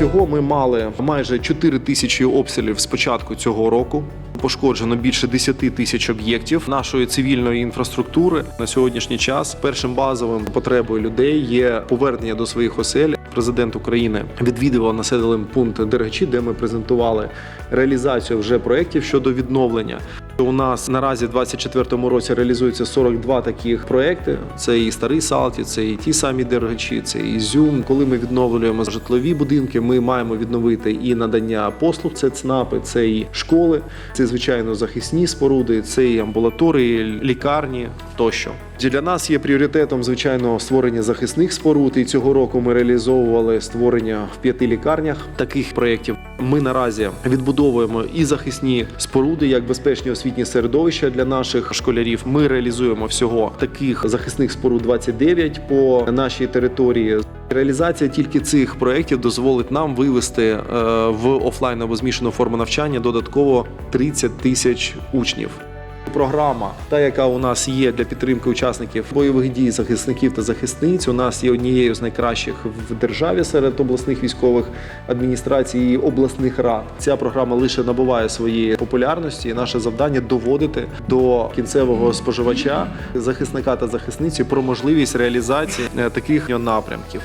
Всього ми мали майже 4 тисячі обстрілів з початку цього року. Пошкоджено більше 10 тисяч об'єктів нашої цивільної інфраструктури на сьогоднішній час. Першим базовим потребою людей є повернення до своїх осель. Президент України відвідував населений пункт Дергачі, де ми презентували реалізацію вже проєктів щодо відновлення. У нас наразі в 2024 році реалізується 42 таких проекти. Це і старий Салті, це і ті самі дергачі, це і Зюм. Коли ми відновлюємо житлові будинки, ми маємо відновити і надання послуг. Це ЦНАПи, це і школи, це звичайно захисні споруди, це і амбулаторії, лікарні тощо. Для нас є пріоритетом, звичайно, створення захисних споруд. І цього року ми реалізовували створення в п'яти лікарнях таких проєктів. Ми наразі відбудовуємо і захисні споруди, як безпечні освітні середовища для наших школярів. Ми реалізуємо всього таких захисних споруд 29 по нашій території. Реалізація тільки цих проєктів дозволить нам вивести е, в офлайн або змішану форму навчання додатково 30 тисяч учнів. Програма, та яка у нас є для підтримки учасників бойових дій, захисників та захисниць, у нас є однією з найкращих в державі серед обласних військових адміністрацій і обласних рад. Ця програма лише набуває своєї популярності. і Наше завдання доводити до кінцевого споживача, захисника та захисниці про можливість реалізації е, таких напрямків.